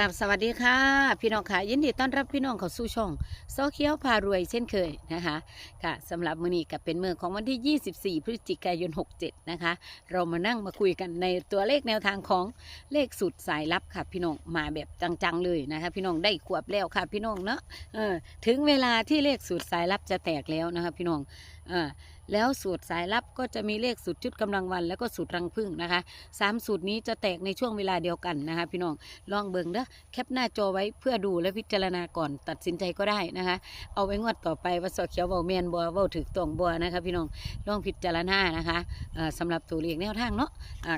กราบสวัสดีค่ะ พี่น้องค่ะยินดีต้อนรับพี่น้องเข้าสู่ช่องโซเคียวพารวยเช่นเคยนะคะค่ะสำหรับมื้อนี้ก็เป็นมื้อของวันที่ 24 พฤศจิกายน 67 นะคะ เรามานั่งมาคุยกันในตัวเลขแนวทางของเลขสุดสายลับค่ะ พี่น้องมาแบบจังๆเลยนะคะ พี่น้องได้ขวบแล้วค่ะ พี่น้องเนาะเออถึงเวลาที่เลขสูตรสายลับจะแตกแล้วนะคะ พี่น้องเออ แล้วสูตรสายลับก็จะมีเลขสูตรชุดกำลังวัน แล้วก็สูตรรังผึ้งนะคะสามสูตรนี้จะแตกในช่วงเวลาเดียวกันนะคะพี่น้องลองเบิ่งเด้อแคปหน้าจอไว้เพื่อดูและพิจารณาก่อนตัดสินใจก็ได้นะคะ เอาไว้งวดต่อไปว่าสอเขียวเบาเมียนบัวเบาถึกตรงบัวนะคะพี่น้องลองพิจารณานะคะเอ่อสำหรับตัวเลขแนวทางเนาะ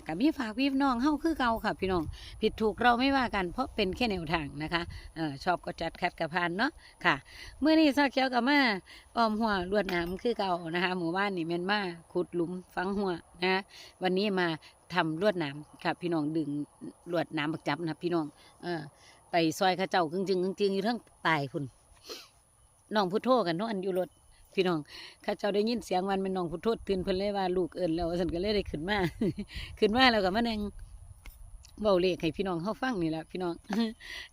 กับพี่ฝากพี่น้องเฮาคือเก่าค่ะพี่น้องผิดถูกเราไม่ว่ากันเพราะเป็นแค่แนวทางนะคะชอบก็จัดคัดกระพานเนาะค่ะเมื่อนี้สอเขียวกับมาอ้อมหัวลวดหน้ำคือเก่านะคะหมู่บ้านนี่แม่นมาขุดหลุมฝังหัวนะวันนี้มาทำลวดหน้ำค่ะ พี่น้องดึงลวดหน้ำบักจับนะพี่น้องเออไปซอยข้าเจ้าจึงจึงจึงอยู่ทั้งตายพุ่นน้องพุทโธกันเนอันอยู่รถพี่น้องข้าเจ้าได้ยินเสียงวันเป็นน้องพุทโธตื่นเพิ่นเลยว่าลูกเอิญแล้วฉันก็เลยได้ขึ้นมาขึ้นมาแล้วก็มานั่งเบาเลขให้พี่น้องเฮาฟังนี่แหละพี่น้อง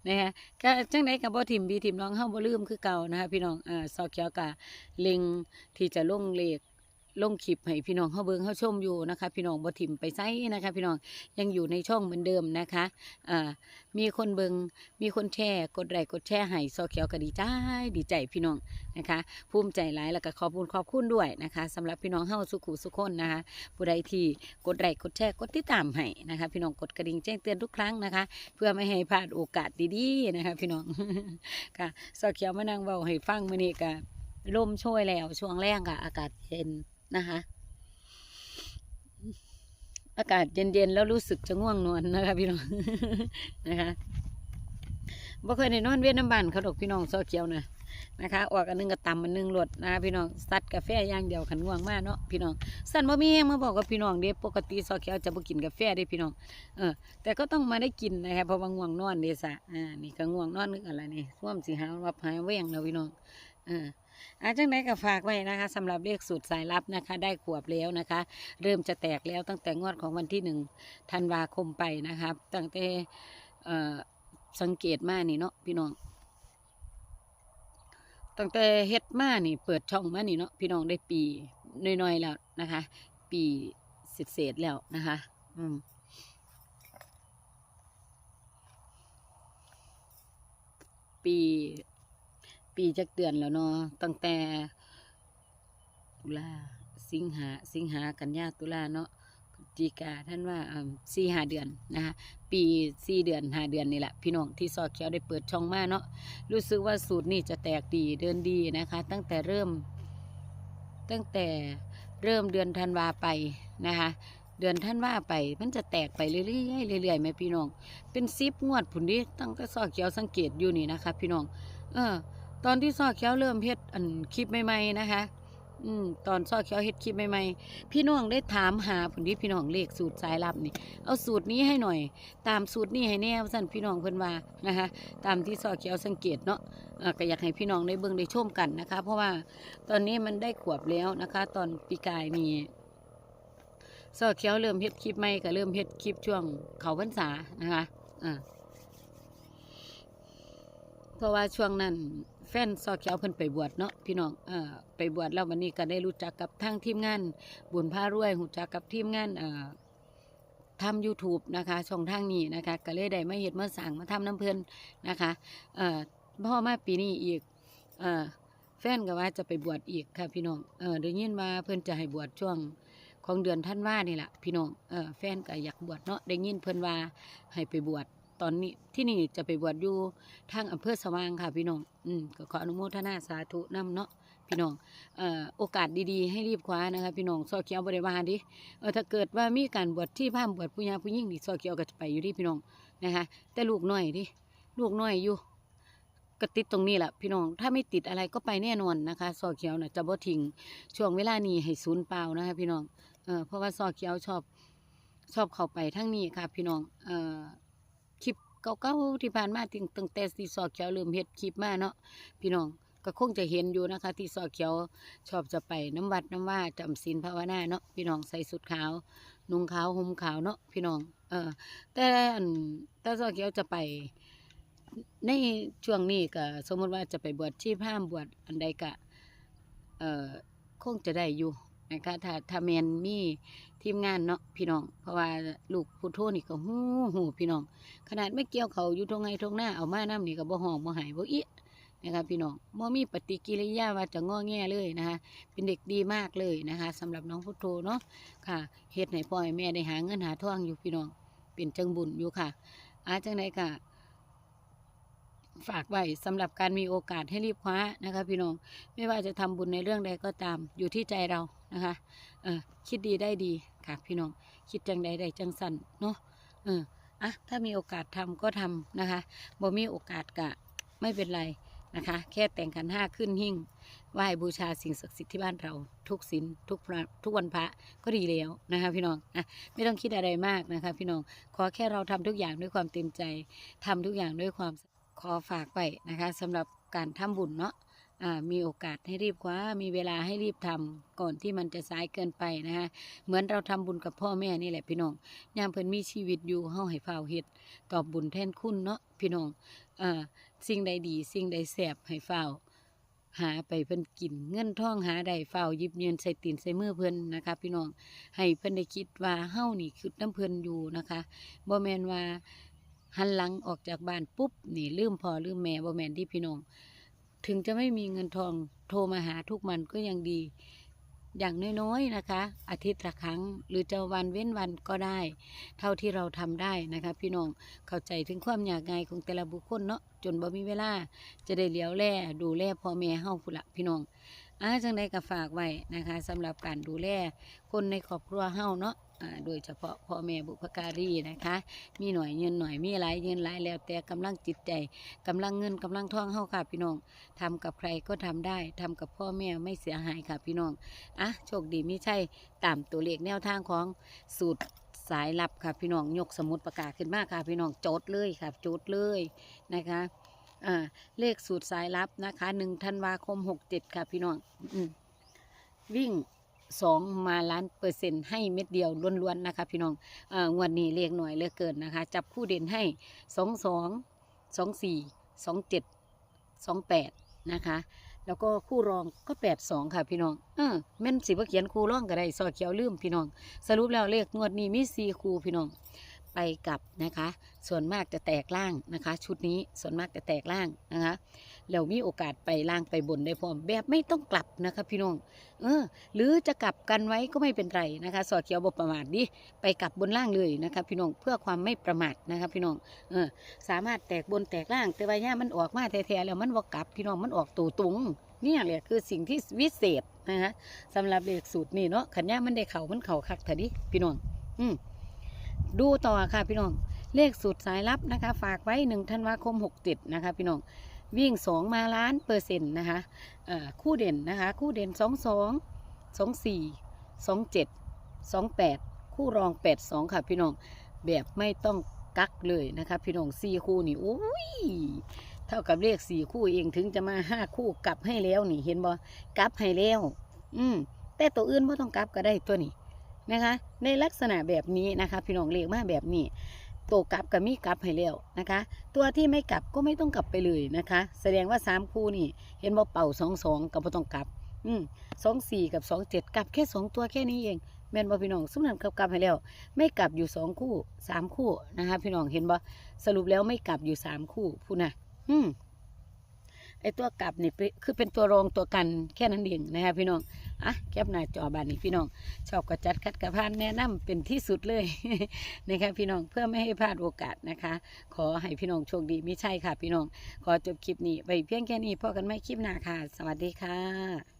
นะฮะก็จังไดกับบ่ทิมบีทิมน้องเฮาบ่ลืมคือเก่านะคะพี่น้องอ่าซอกเขียวกะเล็งที่จะลงเลข ลงคลิปให้พี่น้องเฮาเบิ่งเฮาชมอยู่นะคะ พี่น้องบ่ทิมไปไสนะคะ พี่น้องยังอยู่ในช่องเหมือนเดิมนะคะอ่ามีคนเบิงมีคนแชร์กดไลค์กดแชร์ให้ซอเขียวก็ดีใจดีใจพี่น้องนะคะภูมิใจหลายแล้วก็ขอบคุณขอบคุณด้วยนะคะสำหรับพี่น้องเฮาสุขุสุขคนนะคะผู้ใดที่กดไลค์กดแชร์กดติดตามให้นะคะ พี่น้องกดกระดิ่งแจ้งเตือนทุกครั้งนะคะ เพื่อไม่ให้พลาดโอกาสดีๆนะคะ พี่น้องค่ะซอเขียวมานั่งเบาให้ฟังมื้อนี้ก็ลมช่วยแล้วช่วงแรกค่ะอากาศเย็น นะคะ อากาศเย็นๆแล้วรู้สึกจะง่วงนอนนะคะพี่น้องนะคะบ่เคยได้นอนเวียนน้ำบ้านเขาดอกพี่น้องซอเขียวนะนะคะออกอันนึงก็ตำอันนึงรดนะคะพี่น้องซัดกาแฟย่างเดียวขันง่วงมากเนาะพี่น้องสั่นบ่มีแฮงมาบอกกับพี่น้องเด้ปกติซอเขียวจะบ่กินกาแฟเด้พี่น้องเออแต่ก็ต้องมาได้กินนะคะเพราะว่าง่วงนอนเด้ซะอ่านี่ก็ง่วงนอนนึกอะไรนี่ร่วมสิหาว่าหายแว้งแล้วพี่น้อง อออาจังไดก็ฝากไว้นะคะสำหรับเลขสูตรสายลับนะคะ ได้ขวบแล้วนะคะ เริ่มจะแตกแล้วตั้งแต่งวดของวันที่หนึ่งธันวาคมไปนะครับ ตั้งแต่สังเกตมานี่เนาะพี่น้อง ตั้งแต่เฮ็ดมานี่ เปิดช่องมานี่เนาะพี่น้องได้ปีน้อยๆแล้วนะคะ ปีเศษๆแล้วนะคะ อืมปี ปีจักเดือนแล้วเนาะตั้งแต่ตุลาสิงหาสิงหากันยาตุลาเนาะพฤศจิกาท่านว่าสี่หาเดือนนะคะปีสี่เดือนหาเดือนนี่แหละพี่น้องที่ซอเขียวได้เปิดช่องมาเนาะรู้สึกว่าสูตรนี้จะแตกดีเดินดีนะคะ ตั้งแต่เริ่ม ตั้งแต่เริ่มเดือนธันวาไปนะคะเดือนท่านว่าไปมันจะแตกไปเรื่อยๆเรื่อยๆไหมพี่น้อง เป็นซิปงวดผุนดิตั้งแต่ซอกเขียวสังเกตอยู่นี่นะคะ พี่น้อง เออ ตอนที่ซอเขียวเริ่มเฮ็ดอันคลิปใหม่ๆนะคะ อืมตอนซอเขียวเฮ็ดคลิปใหม่ๆพี่น้องได้ถามหาผลที่พี่น้องเลขสูตรสายลับนี่ เอาสูตรนี้ให้หน่อย ตามสูตรนี้ให้แน่สั่นพี่น้องเพิ่นว่านะคะ ตามที่ซอเขียวสังเกตเนาะอ่อก็อยากให้พี่น้องได้เบิ่งได้ชมกันนะคะ เพราะว่าตอนนี้มันได้ขวบแล้วนะคะ ตอนปีกายนี่ซอเขียวเริ่มเฮ็ดคลิปใหม่ก็เริ่มเฮ็ดคลิปช่วงเขาพรรษานะคะอ่าเพราะว่าช่วงนั้น แฟนซอเขียวเพิ่นไปบวชเนาะพี่น้องเอ่อไปบวชแล้ววันนี้ก็ได้รู้จักกับทางทีมงาน บุญพารวยรู้จักกับทีมงานเอ่อทำ YouTube นะคะช่องทางนี้นะคะก็เลยได้มาเฮ็ดมาสั่งมาทำน้ำเพลินนะคะเอ่อพ่อมาปีนี้อีกเอ่อแฟนก็ว่าจะไปบวชอีกค่ะพี่น้องเออได้ยินว่าเพิ่นจะให้บวชช่วงของเดือนท่านว่านี่แหละพี่น้องเออแฟนก็อยากบวชเนาะได้ยินเพิ่นว่าให้ไปบวช ตอนนี้ที่นี่จะไปบวชอยู่ทางอำเภอสว่างค่ะพี่น้องอืมก็ขออนุโมทนาสาธุนำเนาะพี่น้องเอ่อโอกาสดีๆให้รีบคว้านะคะพี่น้องซอเขียวบริวารดิเออถ้าเกิดว่ามีการบวชที่พามบวชผู้ยาผู้ยิ่งนี่ซอเขียวก็จะไปอยู่ที่พี่น้องนะคะแต่ลูกน้อยดิลูกน้อยอยู่ก็ติดตรงนี้แหละพี่น้องถ้าไม่ติดอะไรก็ไปแน่นอนนะคะซอเขียวน่ะจะบ่ทิ้งช่วงเวลานี้ให้ศูนย์เปล่านะคะพี่น้องเออเพราะว่าซอเขียวชอบชอบเข้าไปทั้งนี้ค่ะพี่น้องเออ เก่าๆที่ผ่านมาตั้งแต่ที่ซอเขียวเริ่มเฮ็ดคลิปมาเนาะพี่น้องก็คงจะเห็นอยู่นะคะ ที่ซอเขียวชอบจะไปน้ำวัดน้ำว่าจำศีลภาวนาเนาะพี่น้องใส่สุดขาวนุ่งขาวห่มขาวเนาะพี่น้อง เออ แต่แต่ซอเขียวจะไป ในช่วงนี้ก็สมมติว่าจะไปบวชชีพห้ามบวชอันใดก็เออคงจะได้อยู่ นะคะถ้าถ้าแมนมีทีมงานเนาะพี่น้อง เพราะว่าลูกผู้โทนี่ก็หูหูพี่น้อง ขนาดไม่เกี่ยวเขาอยู่ตรงไงตรงหน้าเอามาน้ำนี่ก็บ่ห้องบ่หายบ่เอี้นะคะพี่น้องบ่มีปฏิกิริยาว่าจะงอแงเลยนะคะ เป็นเด็กดีมากเลยนะคะสำหรับน้องพุทโธเนาะค่ะเฮ็ดให้พ่อให้แม่ได้หาเงินหาทองอยู่พี่น้องเป็นจังบุญอยู่ค่ะ อาจังไดก็ฝากไว้สำหรับการมีโอกาสให้รีบคว้านะคะ พี่น้องไม่ว่าจะทำบุญในเรื่องใดก็ตามอยู่ที่ใจเรา นะคะเออคิดดีได้ดีค่ะพี่น้อง คิดจังใดได้จังสันเนาะเอออะถ้ามีโอกาสทำก็ทำนะคะบ่มีโอกาสกะไม่เป็นไรนะคะ แค่แต่งขันห้าขึ้นหิ้งไหว้บูชาสิ่งศักดิ์สิทธิ์ที่บ้านเราทุกศีลทุกพระทุกวันพระก็ดีแล้วนะคะพี่น้องอะไม่ต้องคิดอะไรมากนะคะพี่น้องขอแค่เราทำทุกอย่างด้วยความเต็มใจทำทุกอย่างด้วยความขอฝากไว้นะคะสำหรับการทำบุญเนาะ มีโอกาสให้รีบคว้า มีเวลาให้รีบทำก่อนที่มันจะสายเกินไปนะคะเหมือนเราทำบุญกับพ่อแม่นี่แหละพี่น้องยามเพิ่นมีชีวิตอยู่เฮาให้ฝ้าวเฮ็ดตอบบุญแทนคุณเนาะพี่น้องอ่าสิ่งใดดี สิ่งใดแสบให้ฝ้าวหาไปเพิ่นกินเงินทองหาได้ฝ้ายิบเยืนใส่ตีนใส่มือเพิ่นนะคะ พี่น้องให้เพิ่นได้คิดว่าเฮานี่คือน้ำเพิ่นอยู่นะคะบ่แมนว่าหันหลังออกจากบ้านปุ๊บนี่ลืมพ่อลืมแม่บ่แมนที่พี่น้อง ถึงจะไม่มีเงินทองโทรมาหาทุกมันก็ยังดี อย่างน้อยๆนะคะ อาทิตย์ละครั้ง หรือจะวันเว้นวันก็ได้ เท่าที่เราทำได้นะคะพี่น้องเข้าใจถึงความอยากง่ายของแต่ละบุคคลเนาะจนบ่มีเวลา จะได้เลี้ยวแล่ดูแลพ่อแม่เฮาพุ่ละพี่น้องอาจังได้ก็ฝากไว้นะคะสำหรับการดูแลคนในครอบครัวเฮาเนาะ โดยเฉพาะพ่อแม่บุพการีนะคะ มีหน่อยเงินหน่อยมีหลายเงินหลายแล้วแต่กำลังจิตใจกำลังเงินกำลังทองเฮาค่ะพี่น้องทำกับใครก็ทำได้ทำกับพ่อแม่ไม่เสียหายค่ะพี่น้องอะโชคดีไม่ใช่ตามตัวเลขแนวทางของสูตรสายลับค่ะพี่น้องยกสมุดประกาศขึ้นมาค่ะพี่น้องโจทย์เลยค่ะโจทย์เลยนะคะอ่าเลขสูตรสายลับนะคะหนึ่งธันวาคมหกเจ็ดค่ะพี่น้องอืวิ่ง สองมาล้านเปอร์เซ็นต์ให้เม็ดเดียวล้วนๆนะคะ พี่น้องงวดนี้เลขหน่อยเลือเกินนะคะ จับคู่เด่นให้สองสองสองสี่สองเจ็ดสองแปดนะคะแล้วก็คู่รองก็แปดสองค่ะพี่น้อง เออแม่นสิบ่เขียนคู่รองก็ได้ซอเขียวลืมพี่น้อง สรุปแล้วเลขงวดนี้มีสี่คู่พี่น้อง ไปกลับนะคะ ส่วนมากจะแตกล่างนะคะ ชุดนี้ส่วนมากจะแตกล่างนะคะแล้วมีโอกาสไปล่างไปบนได้พร้อมแบบไม่ต้องกลับนะคะพี่น้องเออหรือจะกลับกันไว้ก็ไม่เป็นไรนะคะ สอดเขียวบประมาทดิไปกลับบนล่างเลยนะคะ พี่น้องเพื่อความไม่ประมาทนะคะพี่น้องเออสามารถแตกบนแตกล่าง แต่ว่าย่ามันออกมาแท้ๆแล้วมันว่ากลับพี่น้องมันออกตัวตรงเนี่ยแหละคือสิ่งที่วิเศษนะคะสำหรับเลขสูตรนี่เนาะขันย่ามันได้เข่ามันเข่าคักเถอะดิพี่น้องอืม ดูต่อค่ะพี่น้อง เลขสูตรสายลับนะคะ ฝากไว้หนึ่งธันวาคมหกเจ็ดนะคะพี่น้อง วิ่งสองมาล้านเปอร์เซ็นต์นะคะคู่เด่นนะคะ คู่เด่นสองสองสองสี่สองเจ็ดสองแปดคู่รองแปดสองค่ะพี่น้อง แบบไม่ต้องกักเลยนะคะพี่น้องสี่คู่นี่โอ้ยเท่ากับเลขสี่คู่เองถึงจะมาห้าคู่กลับให้แล้วนี่เห็นบ่กลับให้แล้ว อืมแต่ตัวอื่นไม่ต้องกลับก็ได้ตัวนี้ นะคะในลักษณะแบบนี้นะคะพี่น้องเลขมาแบบนี้ตัวกลับกับมีกลับให้แล้วนะคะ ตัวที่ไม่กลับก็ไม่ต้องกลับไปเลยนะคะ แสดงว่าสามคู่นี่ เห็นบ่าเป่าสองสองกับไม่ต้องกลับ อืมสองสี่กับสองเจ็ดกลับแค่สองตัวแค่นี้เองแม่นบ่พี่น้องสมนั้นกลับกลับให้แล้ว ไม่กลับอยู่สองคู่สามคู่นะคะ พี่น้องเห็นบ่สรุปแล้วไม่กลับอยู่สามคู่พูดนะอืม ไอตัวกลับนี่เป็นคือเป็นตัวรองตัวกันแค่นั้นเองนะคะพี่น้องอะแคบหน้าจอบานนี้พี่น้อง ชอบกระจัดคัดกระพานแนะนำเป็นที่สุดเลยนะคะพี่น้องเพื่อไม่ให้พลาดโอกาสนะคะ ขอให้พี่น้องโชคดีไม่ใช่ค่ะ พี่น้อง ขอจบคลิปนี้ไปเพียงแค่นี้พอกันไม่คลิปหน้าค่ะ สวัสดีค่ะ